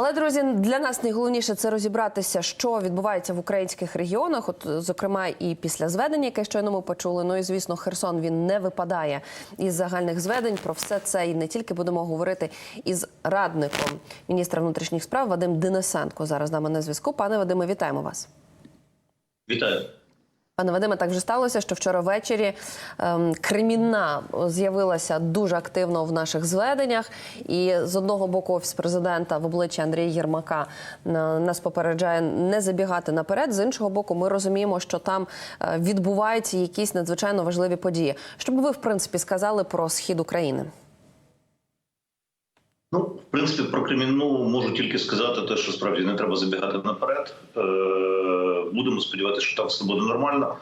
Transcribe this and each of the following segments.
Але друзі, для нас найголовніше це розібратися, що відбувається в українських регіонах. От зокрема, і після зведення, яке щойно ми почули. Ну і звісно, Херсон він не випадає із загальних зведень. Про все це і не тільки будемо говорити із радником міністра внутрішніх справ Вадим Денисенко. Зараз з нами на зв'язку. Пане Вадиме, вітаємо вас. Вітаю. Пане Вадиме, так вже сталося, що вчора ввечері ем, Кремінна з'явилася дуже активно в наших зведеннях. І з одного боку, офіс президента в обличчі Андрія Єрмака е, нас попереджає не забігати наперед. З іншого боку, ми розуміємо, що там е, відбуваються якісь надзвичайно важливі події. Що б ви, в принципі, сказали про схід України? Ну, в принципі, про Кремінну можу тільки сказати, те, що справді не треба забігати наперед. Е, Будемо сподіватися, що там все буде нормально.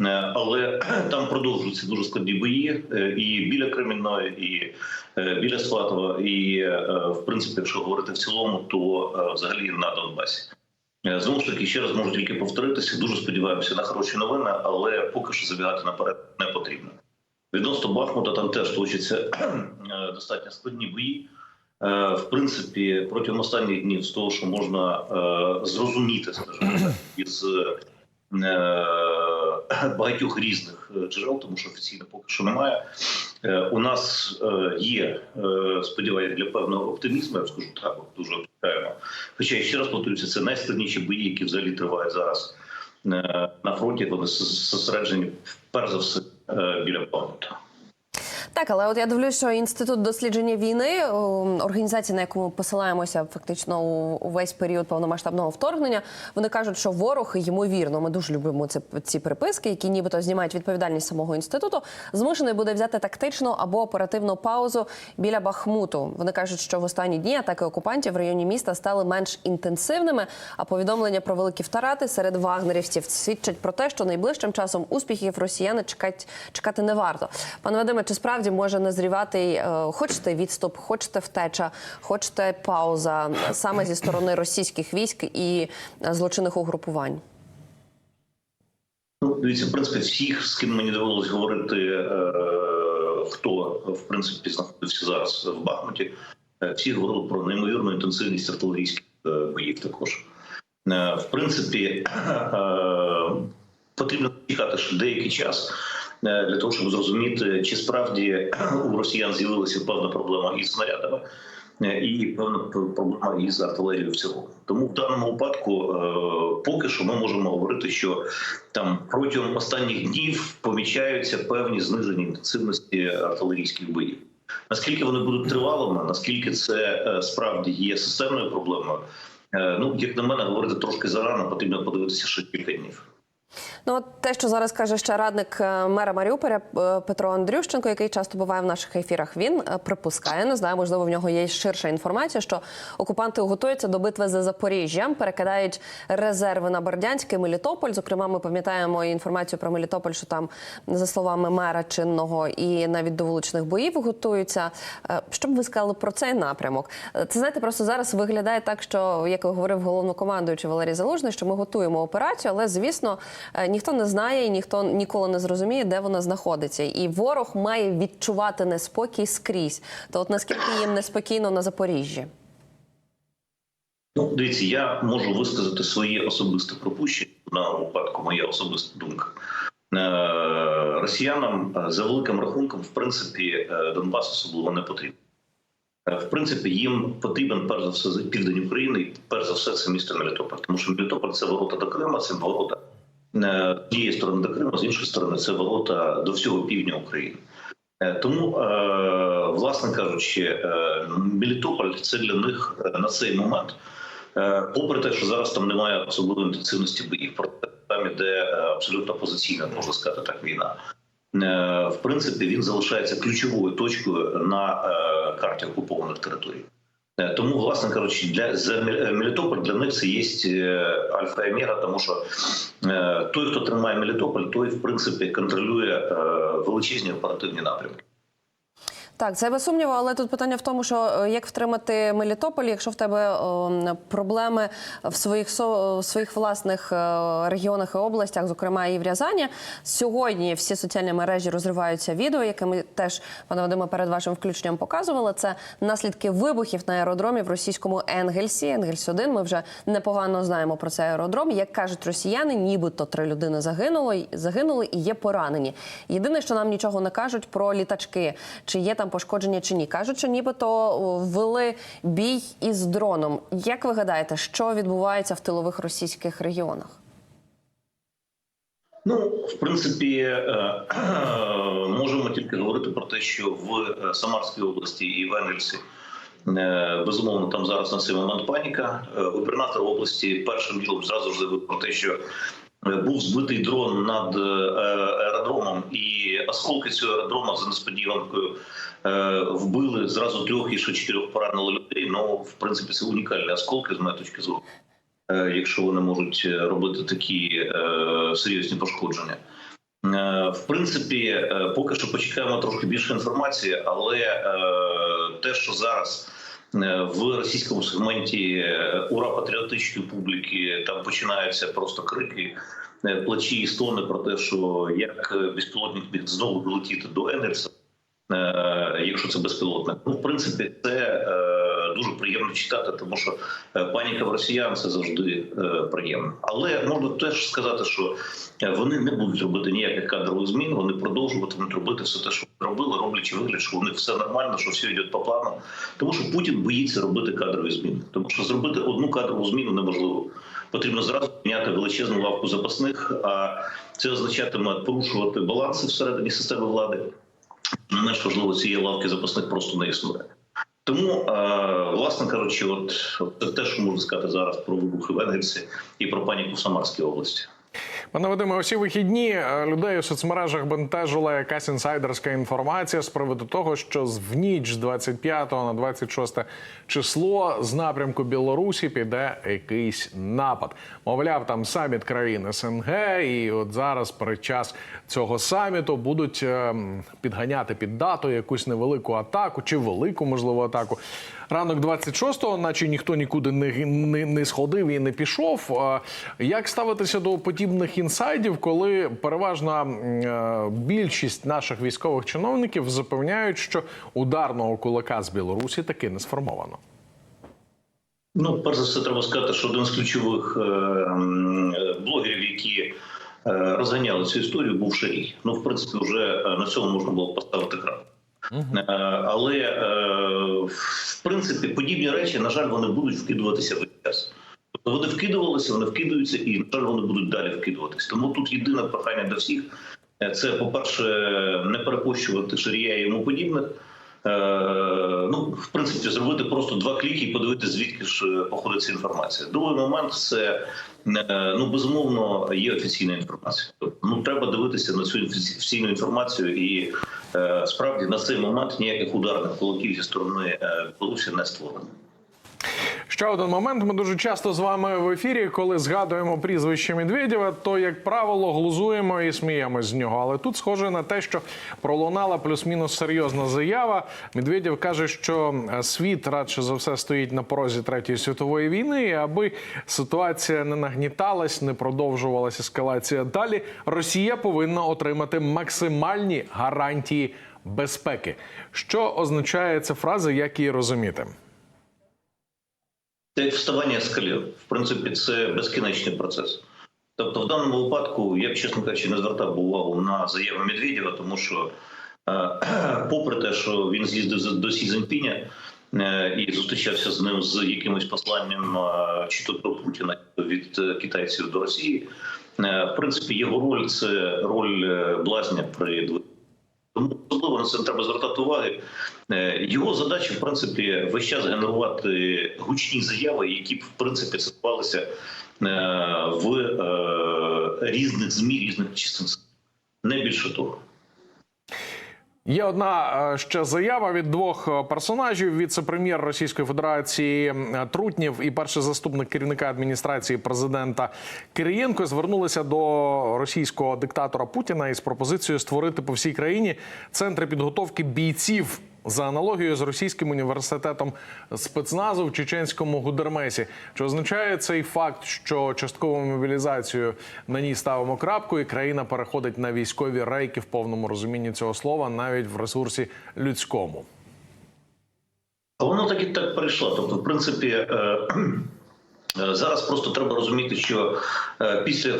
Е, Але там продовжуються дуже складні бої е, і біля Кремінної, і біля Сватова. І в принципі, якщо говорити в цілому, то взагалі на Донбасі. Знову ж таки, ще раз можу тільки повторитися. Дуже сподіваємося на хороші новини, але поки що забігати наперед не потрібно. Відносно Бахмута там теж точаться достатньо складні бої. Е, В принципі, протягом останніх днів з того, що можна е, зрозуміти, скажімо із е, багатьох різних джерел, тому що офіційно поки що немає. У нас є сподівання для певного оптимізму, я скажу так, дуже чекаємо. Хоча я ще раз повторюся, це найскладніші бої, які взагалі тривають зараз на фронті. Вони зосереджені перш за все біля Бахмута. Так, але от я дивлюсь, що інститут дослідження війни, організація, на яку ми посилаємося фактично у, весь період повномасштабного вторгнення, вони кажуть, що ворог ймовірно, ми дуже любимо ці, ці приписки, які нібито знімають відповідальність самого інституту. Змушений буде взяти тактичну або оперативну паузу біля Бахмуту. Вони кажуть, що в останні дні атаки окупантів в районі міста стали менш інтенсивними. А повідомлення про великі втрати серед вагнерівців свідчать про те, що найближчим часом успіхів росіяни чекать, чекати не варто. Пане Вадиме, чи справді може назрівати е, хочете відступ, хочете втеча, хочете пауза саме зі сторони російських військ і злочинних угрупувань? Ну, дивіться, в принципі, всіх, з ким мені довелося говорити, е, хто в принципі знаходився зараз в Бахмуті, е, всі говорили про неймовірну інтенсивність артилерійських боїв. Також в принципі, потрібно чекати ще деякий час. Е, Для того щоб зрозуміти, чи справді у росіян з'явилася певна проблема із снарядами, е, і певна проблема із артилерією в цілому. Тому в даному випадку, е, поки що, ми можемо говорити, що там протягом останніх днів помічаються певні знижені інтенсивності артилерійських боїв. Наскільки вони будуть тривалими, наскільки це е, справді є системною проблемою? Е, Ну, як на мене, говорити трошки зарано, потрібно подивитися ще кілька днів. Ну, от те, що зараз каже ще радник е, мера Маріуполя е, Петро Андрющенко, який часто буває в наших ефірах, він е, припускає, не знаю, можливо, в нього є ширша інформація, що окупанти готуються до битви за Запоріжжя, перекидають резерви на Бердянськ і Мелітополь. Зокрема, ми пам'ятаємо інформацію про Мелітополь, що там, за словами мера чинного, і навіть до вуличних боїв готуються. Що б ви сказали про цей напрямок? Це знаєте, просто зараз виглядає так, що як говорив головнокомандуючий Валерій Залужний, що ми готуємо операцію, але звісно, ніхто не знає і ніхто ніколи не зрозуміє, де вона знаходиться. І ворог має відчувати неспокій скрізь. То от наскільки їм неспокійно на Запоріжжі? Ну, дивіться, я можу висказати своє особисте пропущення даному випадку, моя особиста думка. Е, Росіянам е, за великим рахунком, в принципі, е, Донбас особливо не потрібен. В принципі, їм потрібен перш за все південь України, і перш за все це місто Мелітополь, тому що Мелітополь це ворота до Крима, це ворота з однієї сторони до Криму, з іншої сторони, це ворота до всього півдня України. Е, Тому, е, власне кажучи, е, Мелітополь це для них е, на цей момент. Е, Попри те, що зараз там немає особливої інтенсивності боїв, проте там іде е, абсолютно позиційна, можна сказати так, війна. Е, В принципі, він залишається ключовою точкою на е, карті окупованих територій. Е, Тому, власне кажучи, для за е, Мелітополь для них це є альфа і омега, тому що е, той, хто тримає Мелітополь, той в принципі контролює е, величезні оперативні напрямки. Так, це без сумніву, але тут питання в тому, що е, як втримати Мелітополь, якщо в тебе е, проблеми в своїх со- в своїх власних е, регіонах і областях, зокрема і в Рязані. Сьогодні всі соціальні мережі розриваються відео, яке ми теж пане Вадиме перед вашим включенням показували. Це наслідки вибухів на аеродромі в російському Енгельсі. Енгельс 1 Ми вже непогано знаємо про цей аеродром. Як кажуть росіяни, нібито три людини загинуло загинули і є поранені. Єдине, що нам нічого не кажуть про літачки, чи є там пошкодження чи ні. Кажуть, що нібито ввели бій із дроном. Як ви гадаєте, що відбувається в тилових російських регіонах? Ну, в принципі, е, можемо тільки говорити про те, що в е, Самарській області і в Енгельсі безумовно там зараз на цей момент паніка. Е, Губернатор області першим ділом зразу ж заявив про те, що був збитий дрон над е, аеродромом, і осколки цього аеродрома за несподіванкою е, вбили зразу трьох і ще чотирьох поранили людей. Ну, в принципі, це унікальні осколки з моєї точки зору. Е, якщо вони можуть робити такі серйозні пошкодження. В принципі, поки що почекаємо трошки більше інформації, але те, що зараз в російському сегменті е, ура патріотичної публіки там починаються просто крики, е, плачі і стони про те, що як е, безпілотник міг знову долетіти до Енгельса, е, якщо це безпілотник. Ну, в принципі, це е, дуже приємно читати, тому що е, паніка в росіян це завжди е, приємно. Але можна теж сказати, що е, вони не будуть робити ніяких кадрових змін. Вони продовжуватимуть робити все те, що робили, роблячи вигляд, що у них все нормально, що все йде по плану. Тому що Путін боїться робити кадрові зміни, тому що зробити одну кадрову зміну неможливо. Потрібно зразу міняти величезну лавку запасних, а це означатиме порушувати баланси всередині системи влади. Не менш важливо, цієї лавки запасних просто не існує. Тому, е, власне кажучи, от це те, що можна сказати зараз про вибухи в Енгельсі і про паніку в Самарській області. Пане Вадиме, усі вихідні е, людей у соцмережах бентежила якась інсайдерська інформація з приводу того, що в ніч з 25 на 26 число з напрямку Білорусі піде якийсь напад. Мовляв, там саміт країн СНГ, і от зараз перед час цього саміту будуть е, підганяти під дату якусь невелику атаку чи велику, можливо, атаку. Ранок 26-го, наче ніхто нікуди не, не, не сходив і не пішов. А Як ставитися до подібних інсайдів, коли переважна е, більшість наших військових чиновників запевняють, що ударного кулака з Білорусі таки не сформовано? Ну, перш за все, треба сказати, що один з ключових е, е, блогерів, які розганяли цю історію, був Шарій. Ну, в принципі, вже на цьому можна було поставити крапку. Е, Але в принципі подібні речі, на жаль, вони будуть вкидуватися. Тобто вони вкидувалися, вони вкидаються, і на жаль, вони будуть далі вкидуватися. Тому тут єдине прохання для всіх е, це, по-перше, не перепощувати шарія і йому подібних. Е, ну, в принципі, зробити просто два кліки і подивитися, звідки ж е, походить ця інформація. Другий момент це ну безумовно є офіційна інформація. Тобто, ну треба дивитися на цю офіційну інформацію, і справді на цей момент ніяких ударних кулаків зі сторони Білорусі не створено. Ще один момент. Ми дуже часто з вами в ефірі, коли згадуємо прізвище Медведєва, то як правило глузуємо і сміємось з нього. Але тут схоже на те, що пролунала плюс-мінус серйозна заява. Медведєв каже, що е, світ радше за все стоїть на порозі третьої світової війни, і аби ситуація не нагніталась, не продовжувалася ескалація далі. Росія повинна отримати максимальні гарантії безпеки. Що означає ця фраза, як її розуміти? Це як вставання з колін. В принципі, це безкінечний процес. Тобто, в даному випадку я б, чесно кажучи, не звертав би увагу на заяву Медведєва, тому що, е, попри те, що він з'їздив до Сі Цзіньпіня е, і зустрічався з ним з якимось посланням е, чи то до Путіна, від китайців до Росії, в принципі, його роль це роль блазня при. Тому особливо на це треба звертати уваги. Е, Його задача, в принципі, весь час генерувати гучні заяви, які в принципі цитувалися е, в е, різних змі, різних світу. Не більше того. Є одна е, ще заява від двох е, персонажів: віце-прем'єр Російської Федерації Трутнів і перший заступник керівника адміністрації президента Кирієнко звернулися до російського диктатора Путіна із пропозицією створити по всій країні центри підготовки бійців За аналогією з російським університетом спецназу в чеченському Гудермесі, чи означає цей факт, що часткову мобілізацію на ній ставимо крапку, і країна переходить на військові рейки в повному розумінні цього слова, навіть в ресурсі людському? А воно так і так перейшло. Тобто, в принципі, е, е, зараз просто треба розуміти, що е, після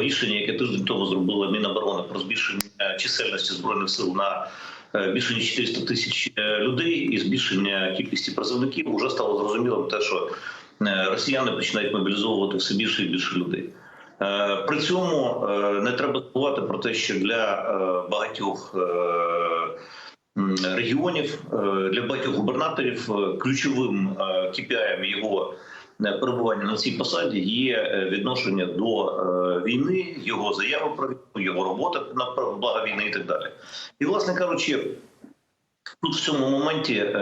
рішення, яке тиждень тому зробила Міноборони про збільшення чисельності збройних сил на більше ніж 400 тисяч е, людей і збільшення кількості призовників, вже стало зрозуміло те, що е, росіяни починають мобілізовувати все більше і більше людей. Е, При цьому е, не треба забувати про те, що для е, багатьох е, регіонів е, для багатьох губернаторів е, ключовим е, KPI його е, перебування на цій посаді є е, відношення до е, війни, його заяви про війну, його робота на благо війни і так далі. І, власне кажучи, Тут в цьому моменті е,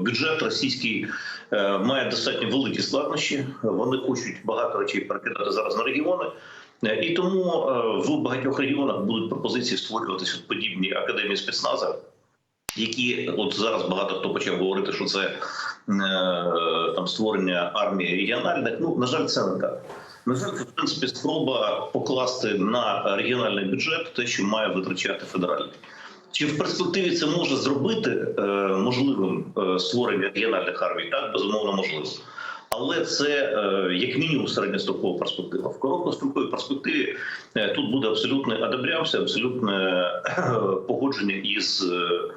бюджет російський е, має достатньо великі складнощі. Вони хочуть багато речей перекидати зараз на регіони. Е, І тому е, в багатьох регіонах будуть пропозиції створюватися подібні академії спецназа, які от зараз багато хто почав говорити, що це е, там створення армії регіональних. Ну на жаль, це не так. На жаль, це в принципі спроба покласти на регіональний бюджет те, що має витрачати федеральний. Чи в перспективі це може зробити е, можливим е, створення регіональних армій? Так, безумовно, можливо. Але це е, як мінімум середньострокова перспектива. В короткостроковій перспективі е, тут буде абсолютний адабрямся, абсолютне е, погодження із е, е,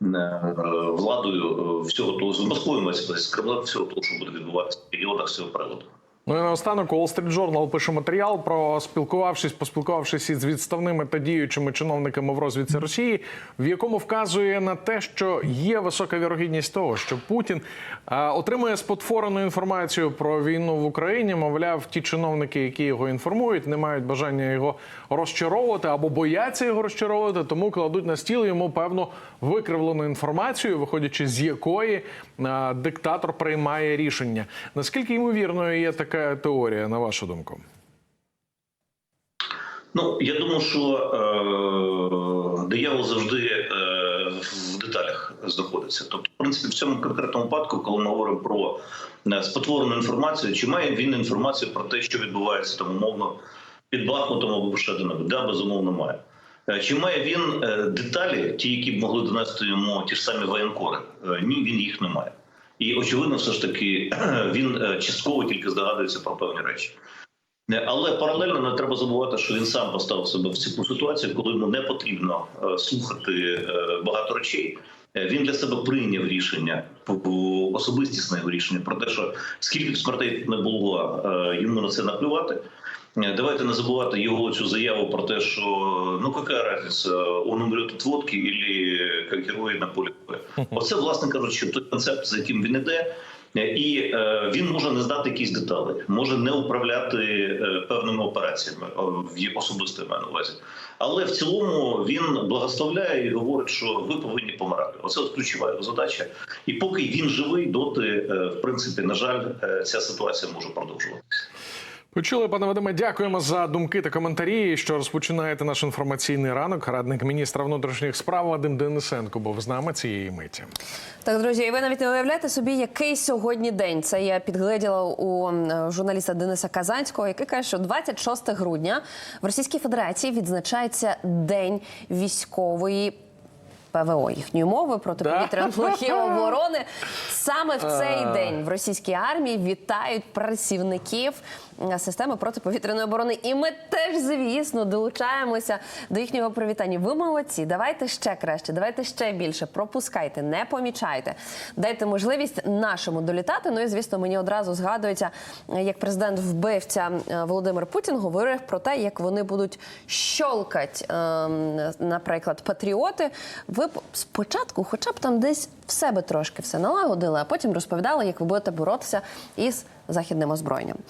владою е, всього того з Москвою, з Кремлем, всього того, що буде відбуватися в регіонах з цього приводу. Ну і наостанок Wall Street Journal пише матеріал про спілкувавшись, поспілкувавшись із відставними та діючими чиновниками в розвідці Росії, в якому вказує на те, що є висока вірогідність того, що Путін а, отримує спотворену інформацію про війну в Україні. Мовляв, ті чиновники, які його інформують, не мають бажання його розчаровувати або бояться його розчаровувати, тому кладуть на стіл йому певну викривлену інформацію, виходячи з якої а, диктатор приймає рішення. Наскільки ймовірною є така теорія, на вашу думку? Ну я думаю, що е, диявол завжди е, в деталях знаходиться. Тобто, в принципі, в цьому конкретному випадку, коли ми говоримо про е, спотворену інформацію, чи має він інформацію про те, що відбувається там умовно під Бахмутом або ще? Да, безумовно, має. Е, Чи має він е, деталі, ті, які б могли донести йому ті ж самі воєнкори? Е, Ні, він їх не має. І очевидно, все ж таки він е, частково тільки здогадується про певні речі. Але паралельно не треба забувати, що він сам поставив себе в цю ситуацію, коли йому не потрібно е, слухати е, багато речей. Е, Він для себе прийняв рішення особистісне його рішення про те, що скільки б смертей не було, е, йому на це наплювати. Е, Давайте не забувати його цю заяву про те, що ну яка різниця, он умрет від водки або як герої на полі. Оце, власне кажучи, той концепт, за яким він іде. Е, І е, він може не здати якісь деталі, може не управляти е, певними операціями в особисто маю на увазі. Але в цілому він благословляє і говорить, що ви повинні помирати. Оце от ключова задача. І поки він живий, доти, в принципі, на жаль, ця ситуація може продовжуватися. Почули, пане Вадиме, дякуємо за думки та коментарі. Що розпочинаєте наш інформаційний ранок. Радник міністра внутрішніх справ Вадим Денисенко був з нами цієї миті. Так, друзі, і ви навіть не уявляєте собі, який сьогодні день. Це я підгледіла у журналіста Дениса Казанського, який каже, що 26 грудня в Російській Федерації відзначається День військової. ПВО їхньої мови протиповітряної оборони саме в цей день в російській армії вітають працівників системи протиповітряної оборони. І ми теж, звісно, долучаємося до їхнього привітання. Ви молодці, давайте ще краще, давайте ще більше. Пропускайте, не помічайте. Дайте можливість нашому долітати. Ну і звісно, мені одразу згадується, як президент вбивця Володимир Путін говорив про те, як вони будуть щолкати, ем, наприклад, патріоти. Ви спочатку, хоча б там десь в себе трошки все налагодили, а потім розповідали, як ви будете боротися із західним озброєнням.